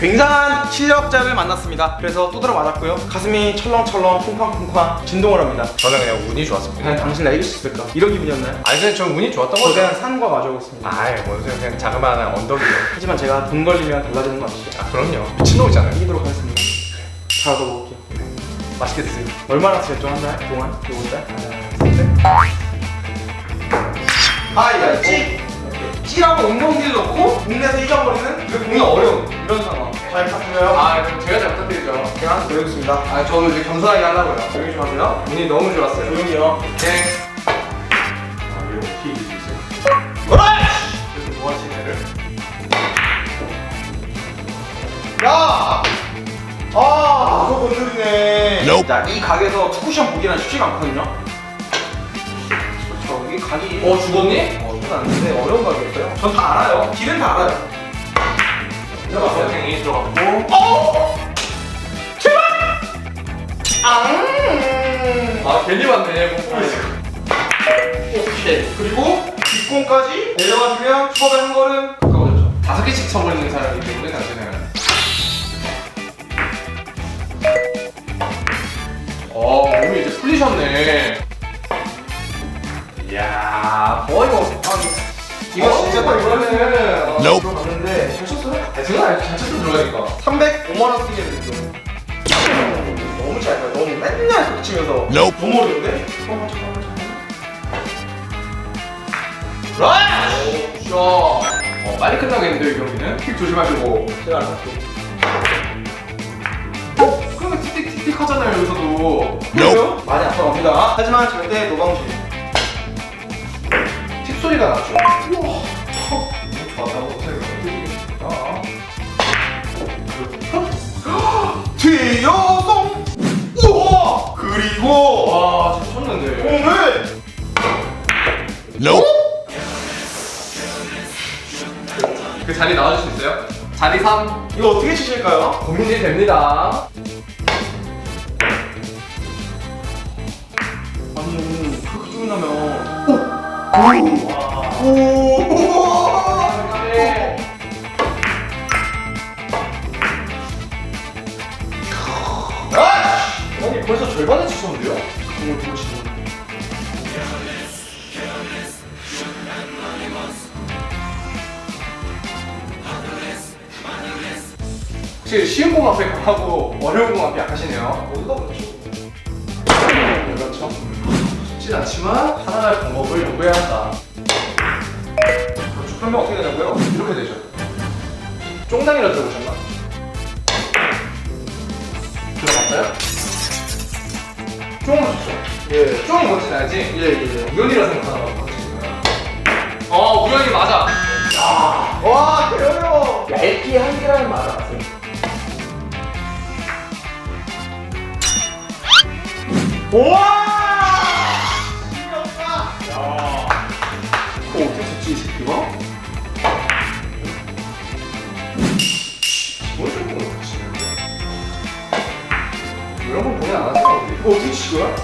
굉장한 실력자를 만났습니다. 그래서 두드러 맞았고요. 가슴이 철렁철렁 쿵쾅쿵쾅 진동을 합니다. 저는 그냥 운이 좋았습니다. 그냥 당신 나 이길 수 있을까? 이런 기분이었나요? 아니 근데 전 운이 좋았던 거죠. 거대한 산과 마주하고 있습니다. 아이 뭐 요새 그냥 자그마한 언덕이요. 하지만 제가 돈 걸리면 달라지는 거 아시죠? 아 그럼요. 미친놈이잖아요. 이기도록 하겠습니다. 자, 더 먹을게요. 맛있게 드세요. 얼마나 쓰였죠? 한 달 동안? 요번 달? 아, 야, 찌! 찌라고 운동기를 넣고 국내에서 잊어버리는 그 공이 어려운 이런 상황. 잘 부탁드려요. 아 그럼 제가 잘 부탁드리죠. 제가 하나 드리겠습니다. 아 저도 이제 겸손하게 하려고요. 조용히 좀 하세요. 운이 너무 좋았어요. 조용히요. 네. 아, 이거 어떻게 이길 수 있어요? 어라! 그래서 뭐 하시는 애를? 야! 아, 그거 건드리네. 자, 이 가게에서 투쿠션 보기는 쉽지가 않거든요. 그렇죠. 이 각이. 어 죽었니? 어, 이건 안 되는데 어려운 가게였어요. 전 다 알아요. 길은 다 알아요. 들어갔고. 어! 앙! 아 괜히 왔네. 못 보이지. 오케이. 그리고 뒷공까지 내려가주면 추억의 한 걸음 가까워졌죠. 다섯 개씩 쳐버리는 사람이기 때문에 당신은. 어 몸이 이제 풀리셨네. 이야 거의 뭐. 이거 진짜 딱 이거는. 이거는 들어갔는데 잘 쳤어요? 아, 제가 알지 자체도 들어가니까. 305만 원 쓰게 됐어. 너무 짧아요. 너무 맨날 속 치면서 너무 어려운데? 잠깐만 잠깐만 잠깐만. 오, 어, 빨리 끝나겠는데 이 경기는? 킥 조심하시고. 제가 알았어. 어, 그러면 틱틱틱틱 하잖아요 여기서도. 그래요? 많이 아파갑니다. 하지만 절대 노방식. 틱 소리가 나죠. 우와, 턱 너무 좋았다고 생각합니다. 뒤여성! 우와! 그리고 와, 쳤는데. 공을 그 자리 나와줄 수 있어요? 자리 3 이거 어떻게 치실까요? 고민이 됩니다. 아니 그렇게 쭉 나면 오! 오! 혹시 쉬운 공 앞에 강하고 어려운 공 앞에 약하시네요. 어디가 그렇죠? 그렇죠. 쉽진 않지만 살아갈 방법을 연구해야 한다. 그렇죠. 그러면 어떻게 되냐고요? 이렇게 되죠. 쫑당이라 들어보셨나? 들어봤어요? 쫑을 쳤죠. 예. 쫑이 뭔지 알지? 예, 예. 우연이라 생각하나 봐. 어, 우연이 맞아. 야, 와, 되게 어려워. 얇게 한 개라는 말을 아세요? 와! 어, 어떻게 쳤지, 이 새끼가? 뭘좀 보는 거지? 이런 건 고민 안 하세요? 이거 어떻게 친 거야?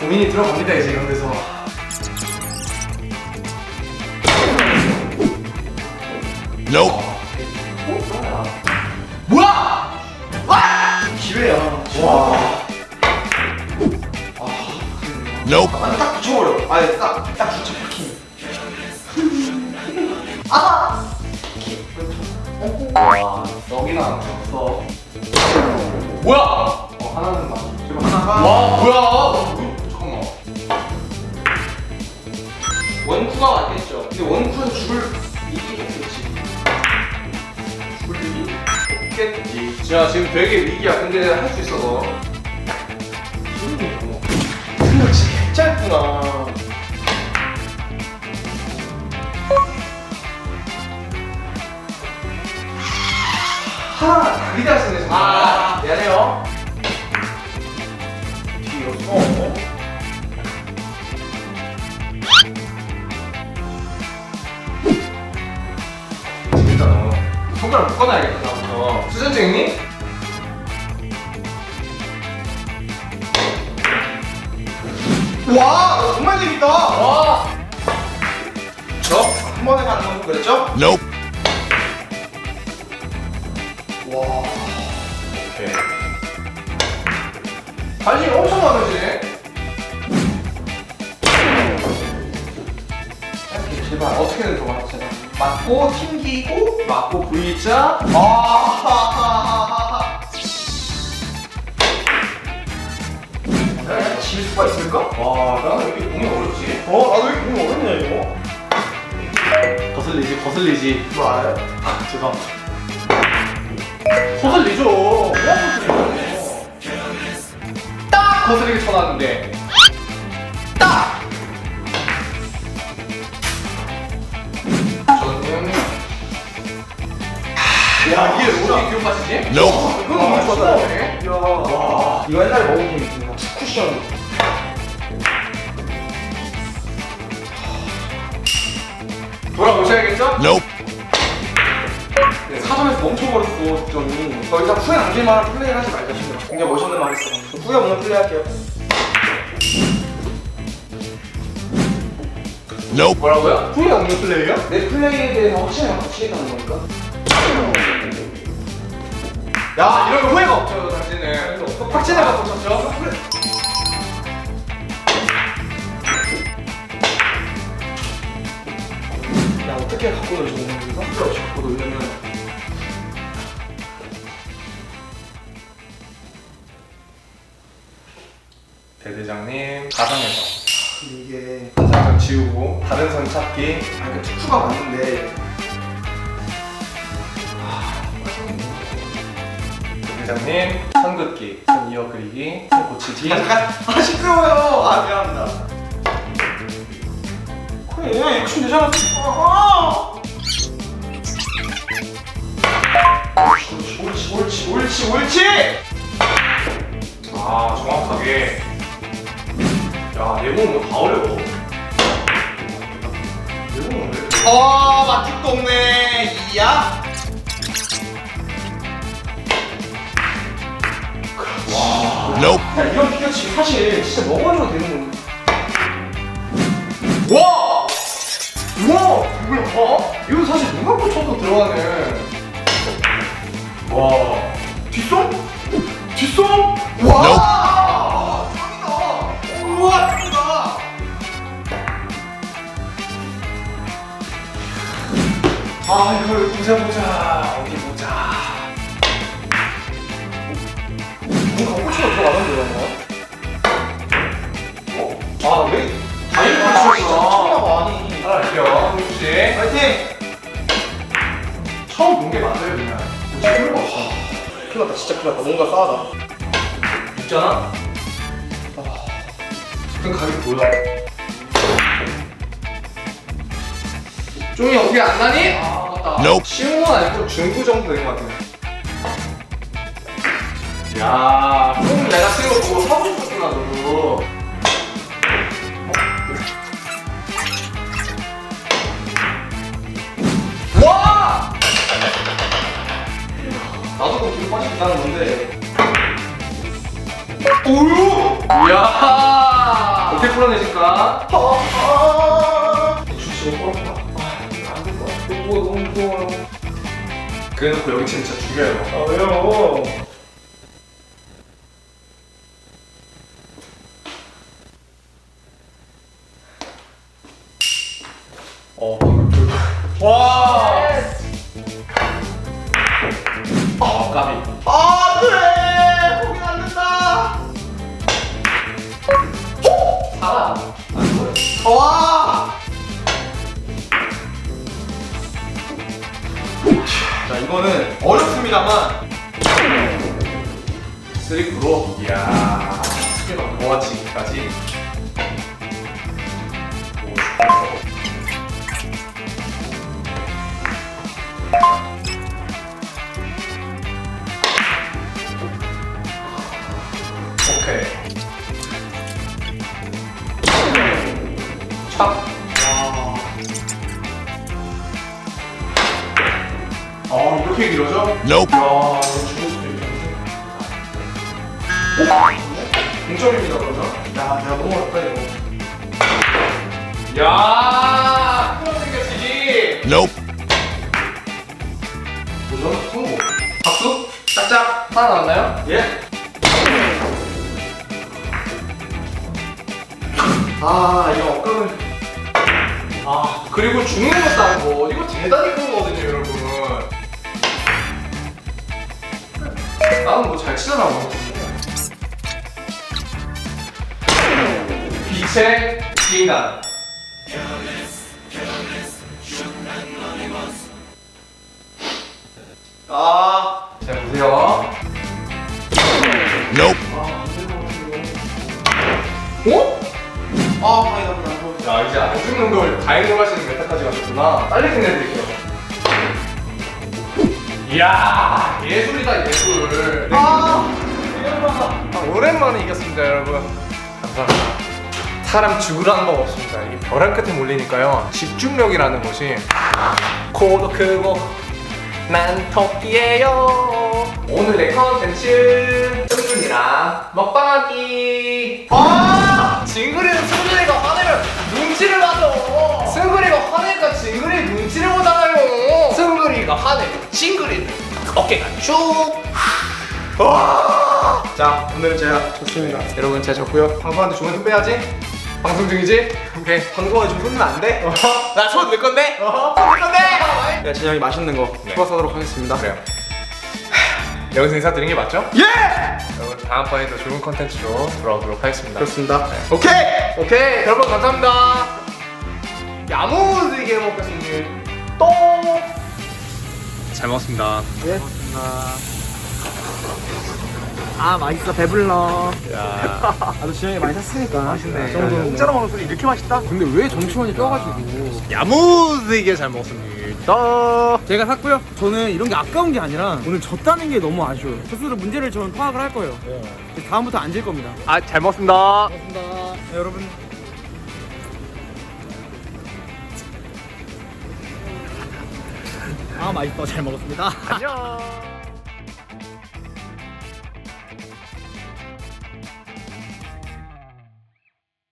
고민이 들어갑니다 이제 이런 데서. 어? 뭐야? 기회야. 와. 아, 딱 붙여버려. 아예 딱, 딱 붙여, 파킹. 아! 와, 썩이나 없어. 뭐야? 어, 하나는 맞아. 지금 하나가 와, 뭐야? 뭐, 잠깐만. 원쿠가 맞겠죠. 근데 원쿠에서 죽을. 죽을 일이 없겠지. 자, 지금 되게 위기야. 근데 할 수 있어, 너. 진짜 짧구나. 하나 다 기대하시네, 정말. 아, 미안해요. 뒤였어. 재밌다, 너. 손가락 묶어놔야겠다, 다음부터. 수전증님? 그랬죠? Nope. 와. 오케이. 관심이 엄청 많으시네. 이렇게 제발 어떻게든 더 맞, 제발. 맞고 튕기고 맞고 V자. 아. 질 수가 있을까? 와, 나는 왜 이렇게 공이 어렵지? 어, 나도 이거 너무 어렵냐 이거? 거슬리지. 이거 알아요? 아, 죄송합니다. 거슬리죠. 왜 거슬리죠? 딱 거슬리게 쳐놨는데. 딱! 저는 야, 이게 어떻게 기억하시지? Nope. 이건 너무. 와. 이거 옛날에 먹은 게임 있습니다. 쿠션. Nope. 네, 사전에서 멈춰 버렸어 득점이. 더 이상 후회 남길 만한 플레이를 하지 말자 싶네요. 굉장히 멋있는 말 했어. 저 후회 없는 플레이 할게요. Nope. 뭐라고요? 후회 없는 플레이요? 내 플레이에 대해서 확신을 갖고 치겠다는 거니까. 야, 이런 거 후회가 없죠, 당신은. 확신을 갖고 쳤죠? 야 어떻게 갖고 놀지 이거? 필요 없이 갖고 놀려면 대대장님, 가상에서. 이게 한상을 지우고, 다른 선 찾기. 아 이거 투투가 맞는데 대대장님, 선 긋기, 선 이어 그리기, 선 고치기. 잠깐 아 시끄러워요. 아 미안합니다. 이거 치면 되잖아. 아! 옳지 옳지 옳지 옳지. 아, 정확하게. 야, 내 몸은 뭐다 어려워. 내 몸은 왜 이렇게 어 맞죽도 없네. 이야. 야 이런 피겨치 사실 진짜 넘어져도 되는 건데. 와! 와! 이걸 봐? 이거 사실 눈 감고 쳐도 들어가네. 와. 뒷손? 뒷손? 와! 짱이다! 우와 짱이다! 아 이걸 보자 보자 파이팅! 처음 본 게 맞아요, 그냥. 진짜 필요가 없어 큰일 났다 진짜 큰일 났다 뭔가 싸하다 있잖아? 그럼 가격이 뭐야? 종이 어떻게 안 나니? 아, 맞다. Nope. 쉬운 건 아니고 중구 정도 된 것 같아 야, 좀 내가 쓰는 거 보고 사고 싶었구나 너도 나도 그럼 뒤로 빠지고 나는 건데 오유! 이야. 어떻게 풀어내실까? 주시 못 걸었구나 안될 것 같아 너무 너무 무서워요 그래놓고 여기 진짜 죽여요. 아 왜요? 어, 방금 와! 이거는 어렵습니다만 쓰리프로. 이야. 모아치기까지. 오 이렇게 길어져? Nope. 야. 동점입니다 그러면 야 내가 너무 어렵다 이거 야, 풀어생겨지기. Nope. 도전 성공 박수 짝짝 하나 남았나요? 예. 아 이거 엇가는 아 그리고 죽는 것도 아니고 이거 대단히 큰 거거든요 여러분 나는 뭐 잘 치잖아 뭐 빛의 비인간 아, 자 보세요. Nope. 어? 아, 다행이다. 야, 이제 안 죽는 걸 다행으로 하시는 메타까지 가셨구나. 빨리 끝내드릴게요. 이야, 예술이다, 예술. 아, 아, 오랜만에 이겼습니다, 여러분. 감사합니다. 사람 죽으라는 법 없습니다. 이게 벼랑 끝에 몰리니까요. 집중력이라는 것이 코도 크고 난 토끼예요. 오늘의 컨텐츠 승준이랑 먹방하기. 아! 징그리는 승준이가 화내면 눈치를 봐줘. 승근이가 화내니까 징그리 눈치를 보잖아요. 화내면 징그리는 어깨가 쭉. 와! 자, 오늘은 제가 졌습니다. 여러분 제가 졌고요. 방송한테 주문 좀 빼야지. 방송 중이지? 오케이. 방송한테 좀 쏘면 안 돼? 나손 내 건데? 손내 건데? 네, 진영이 맛있는 거 뽑아서도록 하겠습니다. 그래요. 여기서 인사드리는 게 맞죠? 예! 여러분 다음번에 더 좋은 컨텐츠로 돌아오도록 하겠습니다. 그렇습니다. 오케이! 오케이! 여러분 감사합니다. 야무지게 먹겠습니다. 또! 잘 먹었습니다. 아 맛있어 배불러 야. 나도 지영이 많이 샀으니까 맛있네. 공짜로 먹는 소리 이렇게 맛있다? 근데 왜 정치원이 껴가지고 야무지게 잘 먹었습니다. 제가 샀고요 저는 이런 게 아까운 게 아니라 오늘 졌다는 게 너무 아쉬워요 스스로 문제를 저는 파악을 할 거예요 다음부터 안 질 겁니다 아, 잘 먹었습니다. 고맙습니다 네, 여러분 아 맛있어 잘 먹었습니다 안녕.